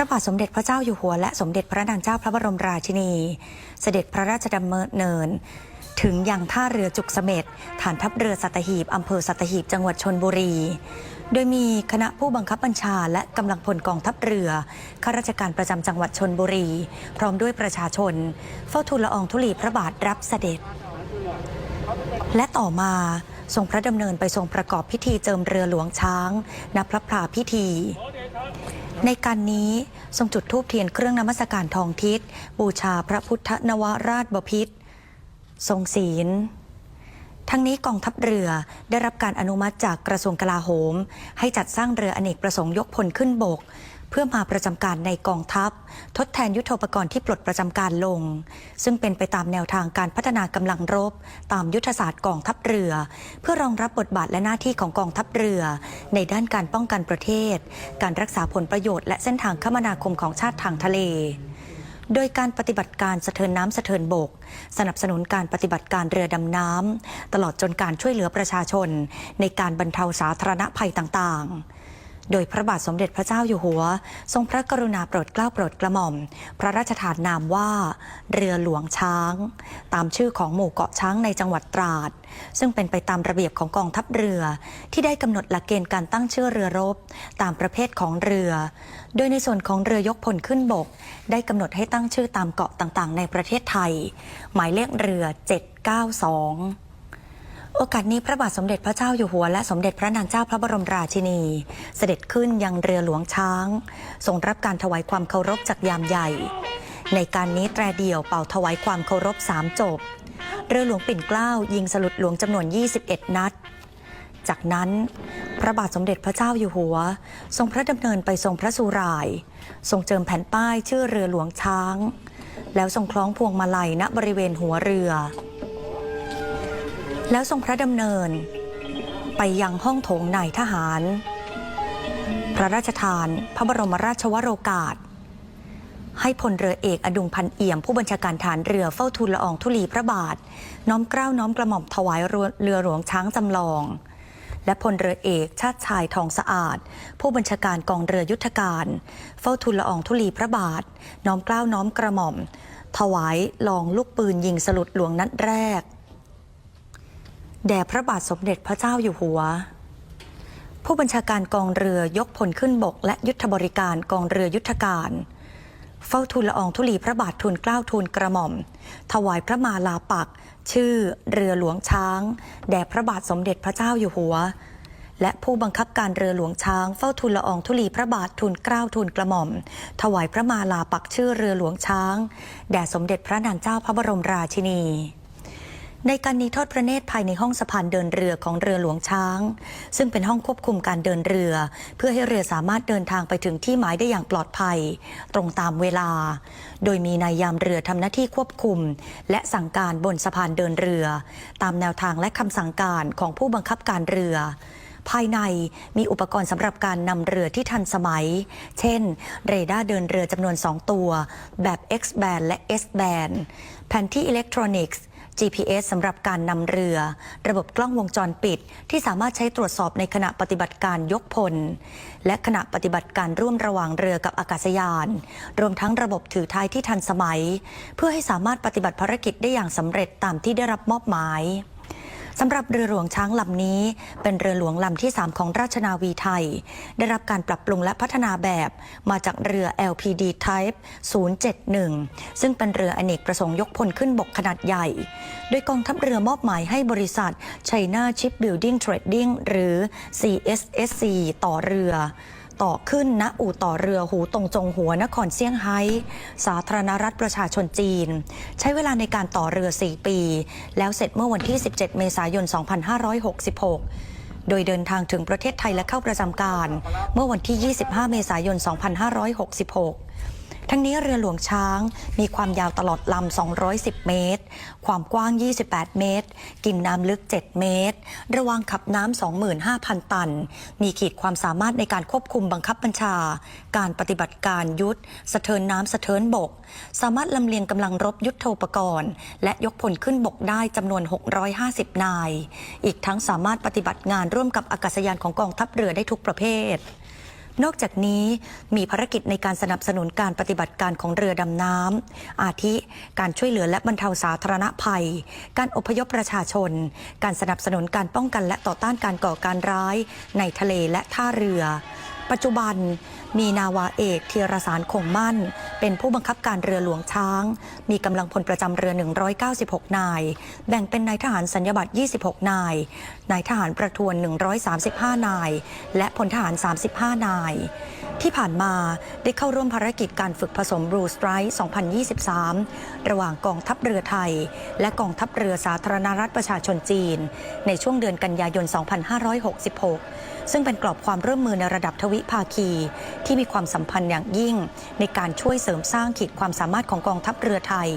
ระบาทสมเด็จพระเจ้าอยู่หัว และสมเด็จพระนางเจ้าพระบรมราชินี เสด็จพระราชดำเนิน ถึงยังท่าเรือจุกเสม็ดฐานทัพเรือสัตหีบอำเภอสัตหีบจังหวัดชนบุรี โดยมีคณะผู้บังคับบัญชาและกำลังพลกองทัพเรือ ข้าราชการประจำจังหวัดชนบุรี พร้อมด้วยประชาชน เฝ้าทูลละอองธุลีพระบาทรับเสด็จ และต่อมาทรงพระดำเนินไปทรงประกอบพิธีเจิมเรือหลวงช้างณพระพลาพิธี ในการนี้ทรงจุดธูปเทียนเครื่องนมัสการทองทิศ บูชาพระพุทธนวราชบพิษทรงศีล ทั้งนี้กองทัพเรือได้รับการอนุมัติจากกระทรวงกลาโหม ให้จัดสร้างเรืออเนกประสงค์ยกพลขึ้นบก เพื่อมาประจำการในกองทัพ ทดแทนยุทโธปกรณ์ที่ปลดประจำการลง ซึ่งเป็นไปตามแนวทางการพัฒนากำลังรบ ตามยุทธศาสตร์กองทัพเรือ เพื่อรองรับบทบาทและหน้าที่ของกองทัพเรือ ในด้านการป้องกันประเทศ การรักษาผลประโยชน์และเส้นทางคมนาคมของชาติทางทะเลโดยการปฏิบัติการสะเทินน้ำสะเทินบก สนับสนุนการปฏิบัติการเรือดำน้ำ ตลอดจนการช่วยเหลือประชาชน ในการบรรเทาสาธารณภัยต่างๆ โดยพระบาทสมเด็จพระเจ้าอยู่หัว ทรงพระกรุณาโปรดเกล้าโปรดกระหม่อม พระราชทานนามว่า เรือหลวงช้าง ตามชื่อของหมู่เกาะช้างในจังหวัดตราด ซึ่งเป็นไปตามระเบียบของกองทัพเรือ ที่ได้กำหนดหลักเกณฑ์การตั้งชื่อเรือรบ ตามประเภทของเรือ โดยในส่วนของเรือยกพลขึ้นบก ได้กำหนดให้ตั้งชื่อตามเกาะต่างๆ ในประเทศไทย หมายเลขเรือ 792 โอกาสนี้พระบาทสมเด็จพระเจ้าอยู่หัวและสมเด็จพระนางเจ้าพระบรมราชินี เสด็จขึ้นยังเรือหลวงช้าง ทรงรับการถวายความเคารพจากยามใหญ่ ในการนี้แตรเดี่ยวเป่าถวายความเคารพสามจบ เรือหลวงปิ่นเกล้ายิงสลุดหลวงจำนวน 21 นัด จากนั้นพระบาทสมเด็จพระเจ้าอยู่หัว ทรงพระดำเนินไปทรงพระสุราย ทรงเจิมแผ่นป้ายชื่อเรือหลวงช้าง แล้วทรงคล้องพวงมาลัยณบริเวณหัวเรือ แล้วทรงพระดำเนิน ไปยังห้องโถงในทหาร พระราชทาน พระบรมราชวโรกาส ให้พลเรือเอกอดุงพันเอี่ยม ผู้บัญชาการฐานเรือเฝ้าทูลละอองธุลีพระบาท น้อมเกล้าน้อมกระหม่อมถวายเรือหลวงช้างจำลอง และพลเรือเอกชาติชายทองสะอาด ผู้บัญชาการกองเรือยุทธการ เฝ้าทูลละอองธุลีพระบาท น้อมเกล้าน้อมกระหม่อม ถวายลองลูกปืนยิงสลุดหลวงนัดแรก แด่พระบาทสมเด็จพระเจ้าอยู่หัว ผู้บัญชาการกองเรือยกพลขึ้นบก และยุทธบริการกองเรือยุทธการ เฝ้าทูลละอองธุลีพระบาททูลเกล้าทูลกระหม่อม ถวายพระมาลาปัก ชื่อเรือหลวงช้าง แด่พระบาทสมเด็จพระเจ้าอยู่หัว และผู้บังคับการเรือหลวงช้าง เฝ้าทูลละอองธุลีพระบาททูลเกล้าทูลกระหม่อม ถวายพระมาลาปักชื่อเรือหลวงช้าง แด่สมเด็จพระนางเจ้าพระบรมราชินี ในการนี้ทอดพระเนตรภายในห้องสะพานเดินเรือของเรือหลวงช้าง ซึ่งเป็นห้องควบคุมการเดินเรือ เพื่อให้เรือสามารถเดินทางไปถึงที่หมายได้อย่างปลอดภัย ตรงตามเวลา โดยมีนายยามเรือทำหน้าที่ควบคุม และสั่งการบนสะพานเดินเรือ ตามแนวทางและคำสั่งการของผู้บังคับการเรือภายในมีอุปกรณ์สำหรับการนำเรือที่ทันสมัย เช่น เรดาร์เดินเรือจำนวน 2 ตัว แบบ X band และ S band แผนที่อิเล็กทรอนิกส์ GPS สำหรับการนำเรือ ระบบกล้องวงจรปิด ที่สามารถใช้ตรวจสอบในขณะปฏิบัติการยกพล และขณะปฏิบัติการร่วมระหว่างเรือกับอากาศยาน รวมทั้งระบบถือท้ายที่ทันสมัย เพื่อให้สามารถปฏิบัติภารกิจได้อย่างสำเร็จตามที่ได้รับมอบหมาย สำหรับเรือหลวงช้างลำนี้ เป็นเรือหลวงลำที่ 3 ของราชนาวีไทย ได้รับการปรับปรุงและพัฒนาแบบมาจากเรือ LPD Type 071 ซึ่งเป็นเรืออเนกประสงค์ยกพลขึ้นบกขนาดใหญ่ โดยกองทัพเรือมอบหมายให้บริษัท China Shipbuilding Trading หรือ CSSC ต่อเรือ ต่อขึ้นณอู่ต่อเรือหูตรงจงหัวนครเซี่ยงไฮ้ สาธารณรัฐประชาชนจีน ใช้เวลาในการต่อเรือ 4 ปี แล้วเสร็จเมื่อวันที่ 17 เมษายน 2566 โดยเดินทางถึงประเทศไทยและเข้าประจำการ เมื่อวันที่ 25 เมษายน 2566 ทั้งนี้เรือหลวงช้างมีความยาวตลอดลำ 210 เมตร ความกว้าง 28 เมตร กินน้ำลึก 7 เมตร ระวางขับน้ำ 25,000 ตัน มีขีดความสามารถในการควบคุมบังคับบัญชา การปฏิบัติการยุทธ สะเทินน้ำสะเทินบก สามารถลำเลียงกำลังรบยุทธโธปกรณ์ และยกพลขึ้นบกได้จำนวน 650 นาย อีกทั้งสามารถปฏิบัติงานร่วมกับอากาศยานของกองทัพเรือได้ทุกประเภท นอกจากนี้มีภารกิจในการสนับสนุนการปฏิบัติการของเรือดำน้ำ อาทิ การช่วยเหลือและบรรเทาสาธารณภัย การอพยพประชาชน การสนับสนุนการป้องกันและต่อต้านการก่อการร้าย ในทะเลและท่าเรือ ปัจจุบันมีนาวาเอกเทียรสารคงมั่น เป็นผู้บังคับการเรือหลวงช้าง มีกำลังพลประจำเรือ 196 นาย แบ่งเป็นนายทหารสัญญบัตร 26 นาย นายทหารประทวน 135 นาย และพลทหาร 35 นาย ที่ผ่านมาได้เข้าร่วมภารกิจการฝึกผสม Blue Strike 2023 ระหว่างกองทัพเรือไทย และกองทัพเรือสาธารณรัฐประชาชนจีน ในช่วงเดือนกันยายน 2566 ซึ่งเป็นกรอบความร่วมมือในระดับทวิภาคี ที่มีความสัมพันธ์อย่างยิ่ง ในการช่วยเสริมสร้างขีดความสามารถของกองทัพเรือไทย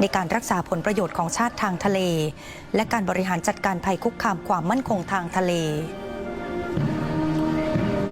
ในการรักษาผลประโยชน์ของชาติทางทะเล และการบริหารจัดการภัยคุกคามความมั่นคงทางทะเล